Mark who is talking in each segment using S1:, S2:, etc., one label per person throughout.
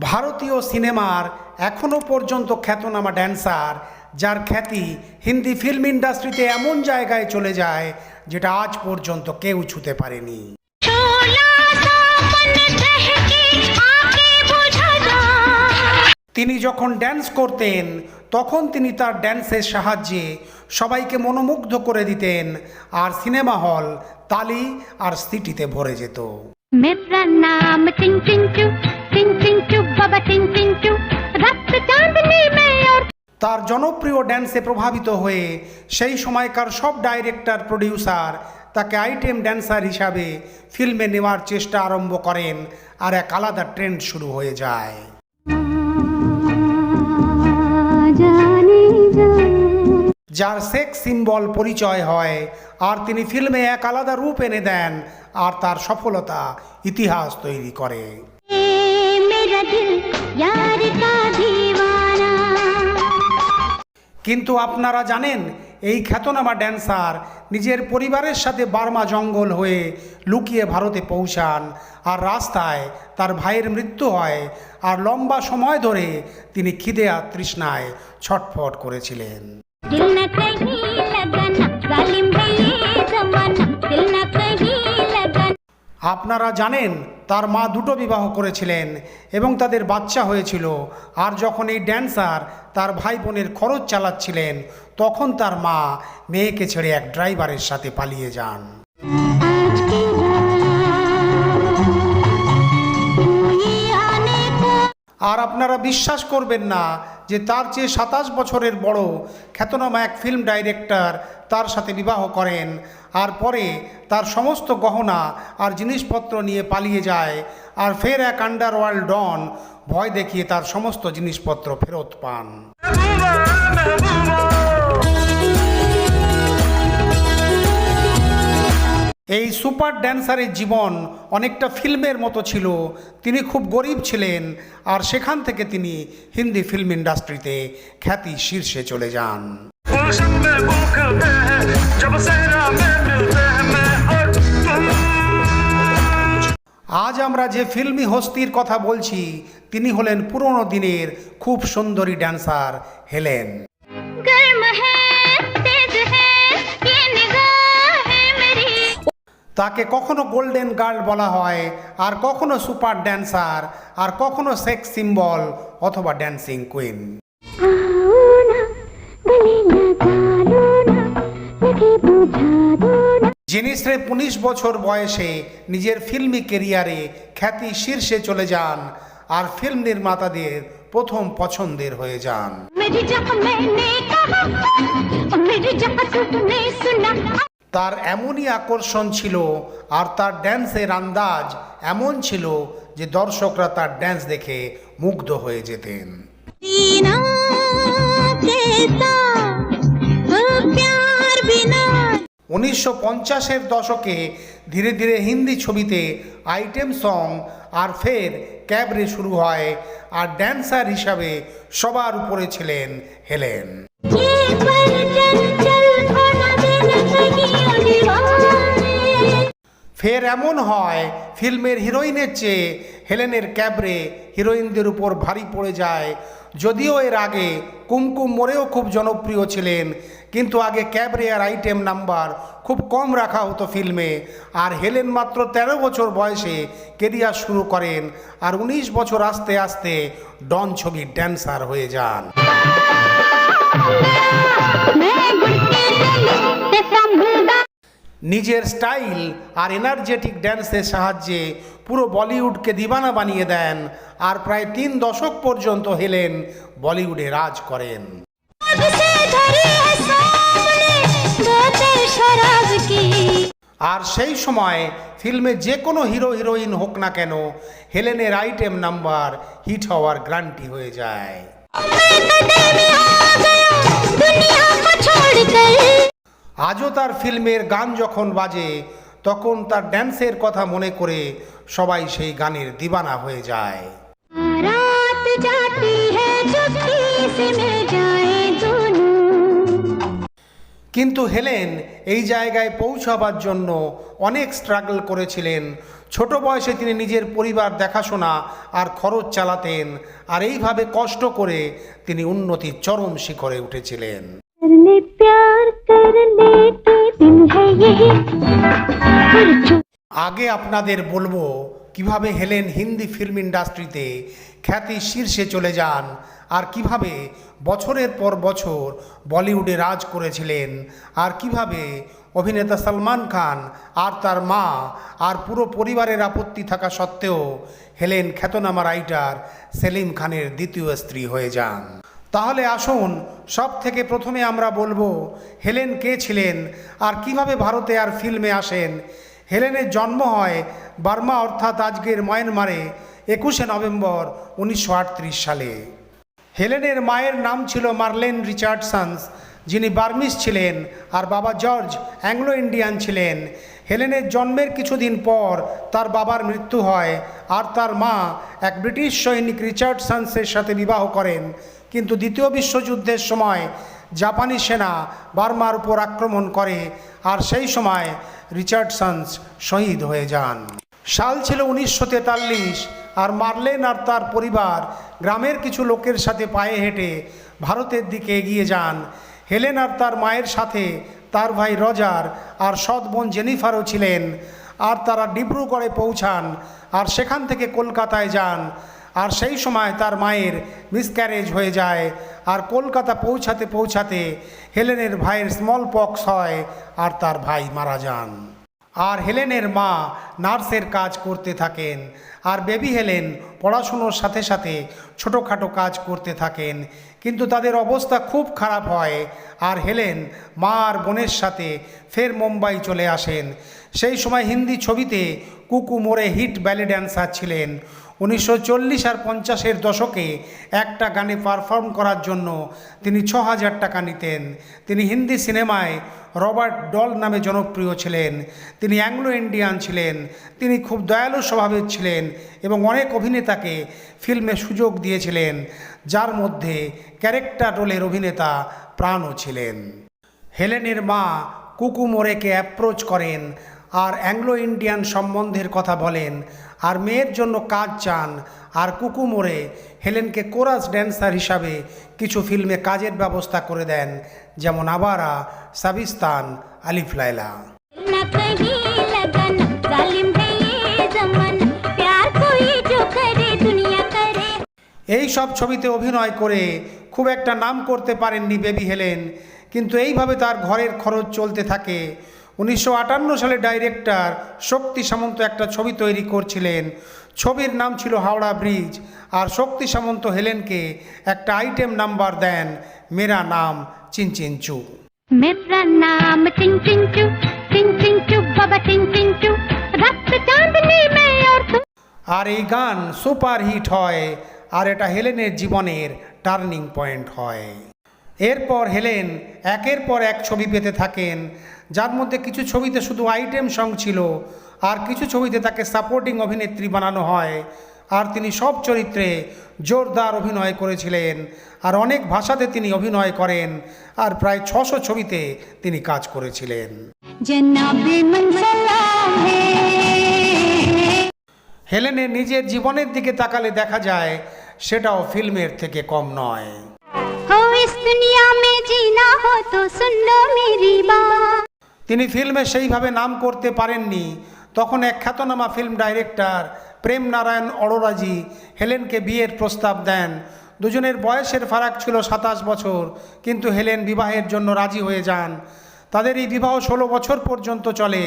S1: ভারতীয় সিনেমার এখনও পর্যন্ত খ্যাতনামা ড্যান্সার যার খ্যাতি হিন্দি ফিল্ম ইন্ডাস্ট্রিতে এমন জায়গায় চলে যায় যেটা আজ পর্যন্ত কেউ ছুতে পারেনি। তিনি যখন ড্যান্স করতেন তখন তিনি তার ড্যান্সের সাহায্যে সবাইকে মনোমুগ্ধ করে দিতেন আর সিনেমা হল তালি আর সিটিতে ভরে যেত।
S2: নাম
S1: তার জনপ্রিয় ড্যান্সে প্রভাবিত হয়ে সেই সময়কার সব ডাইরেক্টর প্রডিউসার তাকে আইটেম ড্যান্সার হিসাবে ফিল্মে নেওয়ার চেষ্টা আরম্ভ করেন আর এক আলাদা ট্রেন্ড শুরু হয়ে যায়। যার সেক্স সিম্বল পরিচয় হয় আর তিনি ফিল্মে এক আলাদা রূপ এনে দেন আর তার সফলতা ইতিহাস তৈরি করে। কিন্তু আপনারা জানেন এই খ্যাতনামা ড্যান্সার নিজের পরিবারের সাথে বার্মা জঙ্গল হয়ে লুকিয়ে ভারতে পৌঁছান আর রাস্তায় তার ভাইয়ের মৃত্যু হয় আর লম্বা সময় ধরে তিনি খিদেয়া তৃষ্ণায় ছটফট করেছিলেন। আপনারা জানেন, তার মা দুটো বিবাহ করেছিলেন এবং তাদের বাচ্চা হয়েছিল। আর যখন এই ড্যান্সার তার ভাই বোনের খরচ চালাচ্ছিলেন, তখন তার মা মেয়েকে ছেড়ে এক ড্রাইভারের সাথে পালিয়ে যান। আর আপনারা বিশ্বাস করবেন না যে তার চেয়ে সাতাশ বছরের বড় খ্যাতনামা এক ফিল্ম ডাইরেক্টর তার সাথে বিবাহ করেন। আর পরে তার সমস্ত গহনা আর জিনিসপত্র নিয়ে পালিয়ে যায়। আর ফের এক আন্ডারওয়ার্ল্ড ডন ভয় দেখিয়ে তার সমস্ত জিনিসপত্র ফেরত পান। এই সুপার ড্যান্সারের জীবন অনেকটা ফিল্মের মতো ছিল। তিনি খুব গরিব ছিলেন আর সেখান থেকে তিনি হিন্দি ফিল্ম ইন্ডাস্ট্রিতে খ্যাতি শীর্ষে চলে যান। আজ আমরা যে ফিল্মি হস্তির কথা বলছি, তিনি হলেন পুরনো দিনের খুব সুন্দরী ড্যান্সার হেলেন। তাকে কখনো গোল্ডেন গার্ল বলা হয় আর কখনো সুপার ড্যান্সার আর কখনো সেক্স সিম্বল অথবা ড্যান্সিং কুইন। যিনি শ্রেফ উনিশ বছর বয়সে নিজের ফিল্মি কেরিয়ারে খ্যাতি শীর্ষে চলে যান আর ফিল্ম নির্মাতাদের প্রথম পছন্দের হয়ে যান। তার এমনই আকর্ষণ ছিল আর তার ড্যান্সের আন্দাজ এমন ছিল যে দর্শকরা তার ড্যান্স দেখে মুগ্ধ হয়ে যেতেন। উনিশশো পঞ্চাশের দশকে ধীরে ধীরে হিন্দি ছবিতে আইটেম সং আর ফের ক্যাবরে শুরু হয় আর ড্যান্সার হিসাবে সবার উপরে ছিলেন হেলেন। ফের এমন হয়, ফিল্মের হিরোইনের চেয়ে হেলেনের ক্যাবরে হিরোইনদের উপর ভারী পড়ে যায়। যদিও এর আগে কুমকুম মোরেও খুব জনপ্রিয় ছিলেন, কিন্তু আগে ক্যাবরে আর আইটেম নাম্বার খুব কম রাখা হতো ফিল্মে। আর হেলেন মাত্র ১৩ বছর বয়সে কেরিয়ার শুরু করেন, আর ১৯ বছর আস্তে আস্তে ডন ছবির ড্যান্সার হয়ে যান। নিজের স্টাইল আর এনার্জেটিক ড্যান্সের সাহায্যে পুরো বলিউডকে দিবানা বানিয়ে দেন আর প্রায় তিন দশক পর্যন্ত হেলেন বলিউডে রাজ করেন। আর সেই সময় ফিল্মে যে কোনো হিরো হিরোইন হোক না কেন হেলেনের আইটেম নাম্বার হিট হওয়ার গ্রান্টি হয়ে যায়। আজও তার ফিল্মের গান যখন বাজে তখন তার ড্যান্সের কথা মনে করে সবাই সেই গানের দিবানা হয়ে যায়। কিন্তু হেলেন এই জায়গায় পৌঁছাবার জন্য অনেক স্ট্রাগল করেছিলেন। ছোট বয়সে তিনি নিজের পরিবার দেখাশোনা আর খরচ চালাতেন আর এইভাবে কষ্ট করে তিনি উন্নতির চরম শিখরে উঠেছিলেন।
S2: करने प्यार करने के दिन है यही फिर जो
S1: আগে আপনাদের বলবো কিভাবে হেলেন হিন্দি ফিল্ম ইন্ডাস্ট্রিতে খ্যাতি শীর্ষে চলে যান আর কিভাবে বছরের পর বছর বলিউডে রাজ করেছিলেন আর কিভাবে অভিনেতা সলমান খান আর তার মা আর পুরো পরিবারের আপত্তি থাকা সত্ত্বেও হেলেন খ্যাতনামা রাইটার সেলিম খানের দ্বিতীয় স্ত্রী হয়ে যান তাহলে আসুন সব থেকে প্রথমে আমরা বলব, হেলেন কে ছিলেন আর কীভাবে ভারতে আর ফিল্মে আসেন? হেলেনের জন্ম হয় বার্মা অর্থাৎ আজকের মায়ানমারে, একুশে নভেম্বর উনিশশো আটত্রিশ সালে। হেলেনের মায়ের নাম ছিল মার্লেন রিচার্ডসন্স, যিনি বার্মিস ছিলেন আর বাবা জর্জ অ্যাংলো ইন্ডিয়ান ছিলেন। হেলেনের জন্মের কিছুদিন পর তার বাবার মৃত্যু হয় আর তার মা এক ব্রিটিশ সৈনিক রিচার্ডসন্সের সাথে বিবাহ করেন। কিন্তু দ্বিতীয় বিশ্বযুদ্ধের সময় জাপানি সেনা বার্মার উপর আক্রমণ করে, আর সেই সময় রিচার্ডসন্স শহীদ হয়ে যান। সাল ছিল উনিশশো তেতাল্লিশ, আর মার্লেন আর তার পরিবার গ্রামের কিছু লোকের সাথে পায়ে হেঁটে ভারতের দিকে এগিয়ে যান। হেলেন আর তার মায়ের সাথে তার ভাই রজার আর সৎ বোন জেনিফারও ছিলেন, আর তারা ডিব্রুগড়ে পৌঁছান, আর সেখান থেকে কলকাতায় যান। আর সেই সময় তার মায়ের মিসক্যারেজ হয়ে যায়। আর কলকাতা পৌঁছাতে পৌঁছাতে হেলেনের ভাইয়ের স্মল পক্স হয় আর তার ভাই মারা যান। আর হেলেনের মা নার্সের কাজ করতে থাকেন। আর বেবি হেলেন পড়াশুনোর সাথে সাথে ছোটোখাটো কাজ করতে থাকেন। কিন্তু তাদের অবস্থা খুব খারাপ হয়। আর হেলেন মা আর বোনের সাথে, ফের মুম্বাই চলে আসেন। সেই সময় হিন্দি ছবিতে কুকু মোড়ে হিট ব্যালে ড্যান্সার ছিলেন। উনিশশো চল্লিশ আর পঞ্চাশের দশকে একটা গানে পারফর্ম করার জন্য তিনি ছ হাজার টাকা নিতেন। তিনি হিন্দি সিনেমায় রবার্ট ডল নামে জনপ্রিয় ছিলেন। তিনি অ্যাংলো ইন্ডিয়ান ছিলেন। তিনি খুব দয়ালু স্বভাবের ছিলেন এবং অনেক অভিনেতাকে ফিল্মে সুযোগ দিয়েছিলেন, যার মধ্যে ক্যারেক্টার রোলের অভিনেতা প্রাণও ছিলেন। হেলেনের মা কুকুমোরেকে অ্যাপ্রোচ করেন আর অ্যাংলো ইন্ডিয়ান সম্বন্ধের কথা বলেন আর মেয়ের জন্য কাজ চান আর কুকুমোরে হেলেনকে কোরাস ড্যান্সার হিসাবে কিছু ফিল্মে কাজের ব্যবস্থা করে দেন যেমন আবারা সাবিস্তান আলিফ লাইলা এই সব ছবিতে অভিনয় করে খুব একটা নাম করতে পারেননি বেবি হেলেন কিন্তু এইভাবে তার ঘরের খরচ চলতে থাকে। উনিশশো সালে ডাইরেক্টর শক্তি সামন্ত একটা ছবি তৈরি করছিলেন। ছবির নাম ছিল হাওড়া ব্রিজ আর শক্তি সামন্ত হেলেনকে একটা আইটেম নাম্বার দেন মেরা নাম চিনচিনচু।
S2: মেরা নাম চিনচিনচু চিনচিনচু বাবা চিনচিনচু
S1: আর এই গান সুপার হিট হয় আর এটা হেলেনের জীবনের টার্নিং পয়েন্ট হয়। এরপর হেলেন একের পর এক ছবি পেতে থাকেন। যার মধ্যে কিছু ছবিতে শুধু আইটেম সং ছিল আর কিছু ছবিতে তাকে সাপোর্টিং অভিনেত্রী বানানো হয়। আর তিনি সব চরিত্রে জোরদার অভিনয় করেছিলেন। আর অনেক ভাষাতে তিনি অভিনয় করেন আর প্রায় ছশো ছবিতে তিনি কাজ করেছিলেন। হেলেনে নিজের জীবনের দিকে তাকালে দেখা যায় সেটাও ফিল্মের থেকে কম নয়। তিনি ফিল্মে সেইভাবে নাম করতে পারেননি। তখন এক খ্যাতনামা ফিল্ম ডাইরেক্টর প্রেম নারায়ণ অরোরাজি হেলেনকে বিয়ের প্রস্তাব দেন। দুজনের বয়সের ফারাক ছিল সাতাশ বছর কিন্তু হেলেন বিবাহের জন্য রাজি হয়ে যান। তাদের এই বিবাহ ষোলো বছর পর্যন্ত চলে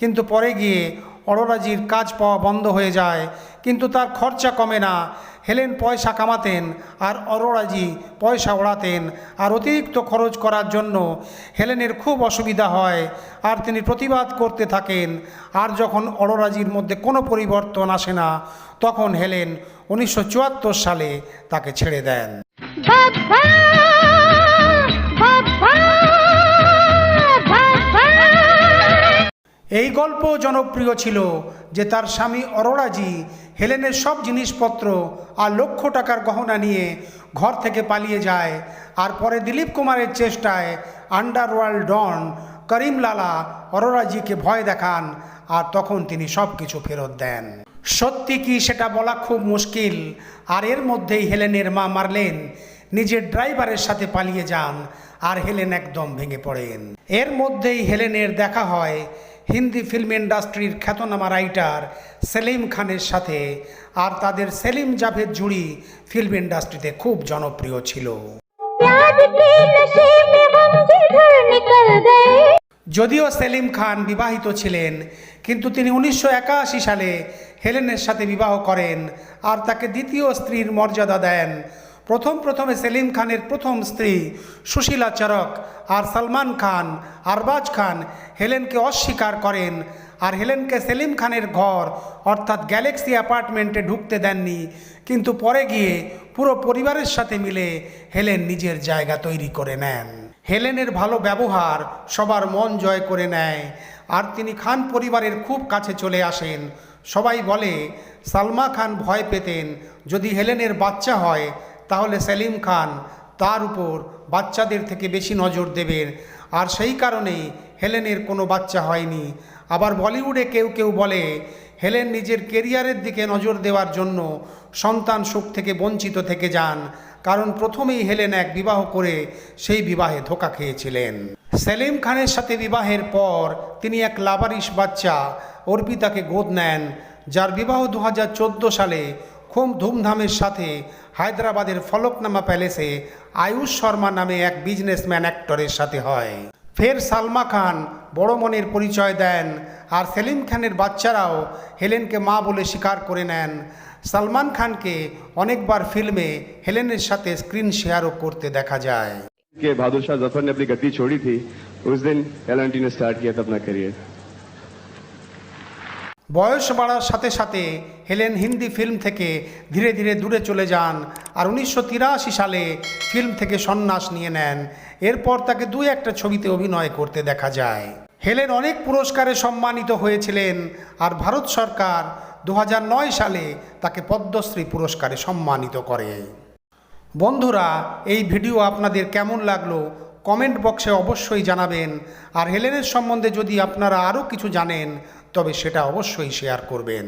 S1: কিন্তু পরে গিয়ে অরোরাজির কাজ পাওয়া বন্ধ হয়ে যায়। কিন্তু তার খরচা কমে না। হেলেন পয়সা কামাতেন আর অরোরাজি পয়সা ওড়াতেন আর অতিরিক্ত খরচ করার জন্য হেলেনের খুব অসুবিধা হয় আর তিনি প্রতিবাদ করতে থাকেন। আর যখন অরোরাজির মধ্যে কোনো পরিবর্তন আসে না, তখন হেলেন উনিশশো চুয়াত্তর সালে তাকে ছেড়ে দেন। এই গল্প জনপ্রিয় ছিল যে তার স্বামী অরোরাজি হেলেনের সব জিনিসপত্র আর লক্ষ টাকার গহনা নিয়ে ঘর থেকে পালিয়ে যায় আর পরে দিলীপ কুমারের চেষ্টায় আন্ডারওয়ার্ল্ড ডন করিম লালা অরোরাজিকে ভয় দেখান আর তখন তিনি সব কিছু ফেরত দেন। সত্যি কি সেটা বলা খুব মুশকিল? আর এর মধ্যেই হেলেনের মা মারলেন, নিজের ড্রাইভারের সাথে পালিয়ে যান আর হেলেন একদম ভেঙে পড়েন। এর মধ্যেই হেলেনের দেখা হয় হিন্দি ফিল্ম ইন্ডাস্ট্রির খ্যাতনামা রাইটার সেলিম খানের সাথে আর তাদের সেলিম জাভেদ জুড়ি ফিল্ম ইন্ডাস্ট্রিতে খুব জনপ্রিয় ছিল। যদিও সেলিম খান বিবাহিত ছিলেন কিন্তু তিনি উনিশশো একাশি সালে হেলেনের সাথে বিবাহ করেন আর তাকে দ্বিতীয় স্ত্রীর মর্যাদা দেন প্রথম প্রথমে সেলিম খানের প্রথম স্ত্রী সুশীলা চরক আর সলমান খান, আরবাজ খান হেলেনকে অস্বীকার করেন আর হেলেনকে সেলিম খানের ঘর অর্থাৎ গ্যালাক্সি অ্যাপার্টমেন্টে ঢুকতে দেননি। কিন্তু পরে গিয়ে পুরো পরিবারের সাথে মিলে হেলেন নিজের জায়গা তৈরি করে নেন। হেলেনের ভালো ব্যবহার সবার মন জয় করে নেয় আর তিনি খান পরিবারের খুব কাছে চলে আসেন। সবাই বলে, সালমা খান ভয় পেতেন, যদি হেলেনের বাচ্চা হয় তাহলে সেলিম খান তার উপর বাচ্চাদের থেকে বেশি নজর দেবেন আর সেই কারণেই হেলেনের কোনো বাচ্চা হয়নি। আবার বলিউডে কেউ কেউ বলে, হেলেন নিজের কেরিয়ারের দিকে নজর দেওয়ার জন্য সন্তান সুখ থেকে বঞ্চিত থেকে যান। কারণ প্রথমেই হেলেন এক বিবাহ করে সেই বিবাহে ধোকা খেয়েছিলেন। সেলিম খানের সাথে বিবাহের পর তিনি এক লাবারিশ বাচ্চা অর্পিতাকে গোদ নেন, যার বিবাহ দু হাজার চোদ্দ সালে খুব ধুমধামের সাথে হায়দ্রাবাদের ফলকনামা প্যালেসে আয়ুষ শর্মা নামে এক বিজনেসম্যান অ্যাক্টরের সাথে হয় ফের সালমা খান বড় মনের পরিচয় দেন আর সেলিম খানের বাচ্চারাও হেলেনকে মা বলে স্বীকার করে নেন সালমান খানকে অনেকবার ফিল্মে হেলেনের সাথে স্ক্রিন শেয়ারও করতে দেখা যায়
S3: के बहादुर शाह जफर ने अपनी गद्दी छोड़ी थी उस दिन एल ने स्टार्ट किया था अपना करियर
S1: বয়স বাড়ার সাথে সাথে হেলেন হিন্দি ফিল্ম থেকে ধীরে ধীরে দূরে চলে যান আর উনিশশো তিরাশি সালে ফিল্ম থেকে সন্ন্যাস নিয়ে নেন। এরপর তাকে দু একটা ছবিতে অভিনয় করতে দেখা যায়। হেলেন অনেক পুরস্কারে সম্মানিত হয়েছিলেন আর ভারত সরকার দু হাজার নয় সালে তাকে পদ্মশ্রী পুরস্কারে সম্মানিত করে। বন্ধুরা, এই ভিডিও আপনাদের কেমন লাগল কমেন্ট বক্সে অবশ্যই জানাবেন। আর হেলেনের সম্বন্ধে যদি আপনারা আরও কিছু জানেন তবে সেটা অবশ্যই শেয়ার করবেন।